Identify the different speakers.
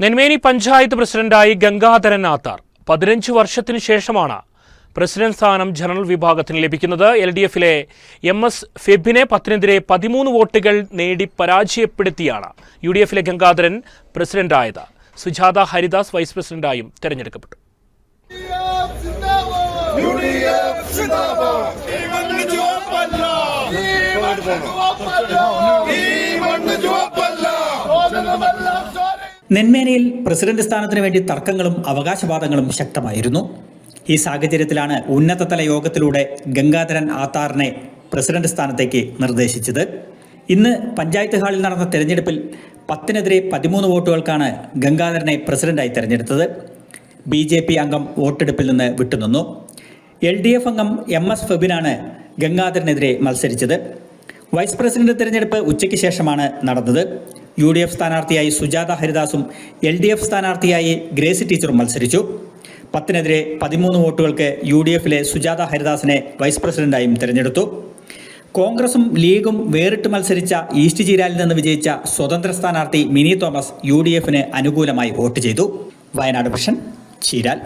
Speaker 1: നെന്മേനി പഞ്ചായത്ത് പ്രസിഡന്റായി ഗംഗാധരൻ ആത്താർ. പതിനഞ്ച് വർഷത്തിനു ശേഷമാണ് പ്രസിഡന്റ് സ്ഥാനം ജനറൽ വിഭാഗത്തിന് ലഭിക്കുന്നത്. എൽ ഡി എഫിലെ എം എസ് ഫെബിനെ പത്തിനെതിരെ പതിമൂന്ന് വോട്ടുകൾ നേടി പരാജയപ്പെടുത്തിയാണ് യു ഡി എഫിലെ ഗംഗാധരൻ പ്രസിഡന്റായത്. സുജാത ഹരിദാസ് വൈസ് പ്രസിഡന്റായും തെരഞ്ഞെടുക്കപ്പെട്ടു.
Speaker 2: ഈ
Speaker 3: നെന്മേനയിൽ പ്രസിഡന്റ് സ്ഥാനത്തിന് വേണ്ടി തർക്കങ്ങളും അവകാശവാദങ്ങളും ശക്തമായിരുന്നു. ഈ സാഹചര്യത്തിലാണ് ഉന്നതതല യോഗത്തിലൂടെ ഗംഗാധരൻ ആത്താറിനെ പ്രസിഡന്റ് സ്ഥാനത്തേക്ക് നിർദ്ദേശിച്ചത്. ഇന്ന് പഞ്ചായത്ത് ഹാളിൽ നടന്ന തെരഞ്ഞെടുപ്പിൽ പത്തിനെതിരെ പതിമൂന്ന് വോട്ടുകൾക്കാണ് ഗംഗാധരനെ പ്രസിഡന്റായി തെരഞ്ഞെടുത്തത്. ബി ജെ പി അംഗം വോട്ടെടുപ്പിൽ നിന്ന് വിട്ടുനിന്നു. എൽ ഡി എഫ് അംഗം എം എസ് ഫെബിനാണ് ഗംഗാധരനെതിരെ മത്സരിച്ചത്. വൈസ് പ്രസിഡന്റ് തെരഞ്ഞെടുപ്പ് ഉച്ചയ്ക്ക് ശേഷമാണ് നടന്നത്. യു ഡി എഫ് സ്ഥാനാർത്ഥിയായി സുജാത ഹരിദാസും എൽ ഡി എഫ് സ്ഥാനാർത്ഥിയായി ഗ്രേസി ടീച്ചറും മത്സരിച്ചു. പത്തിനെതിരെ പതിമൂന്ന് വോട്ടുകൾക്ക് യു ഡി എഫിലെ സുജാത ഹരിദാസിനെ വൈസ് പ്രസിഡന്റായും തിരഞ്ഞെടുത്തു. കോൺഗ്രസും ലീഗും വേറിട്ട് മത്സരിച്ച ഈസ്റ്റ് ചീരാലിൽ നിന്ന് വിജയിച്ച സ്വതന്ത്ര സ്ഥാനാർത്ഥി മിനി തോമസ് യു ഡി എഫിന് അനുകൂലമായി വോട്ട് ചെയ്തു. വയനാട് വിഷൻ ചീരാൽ.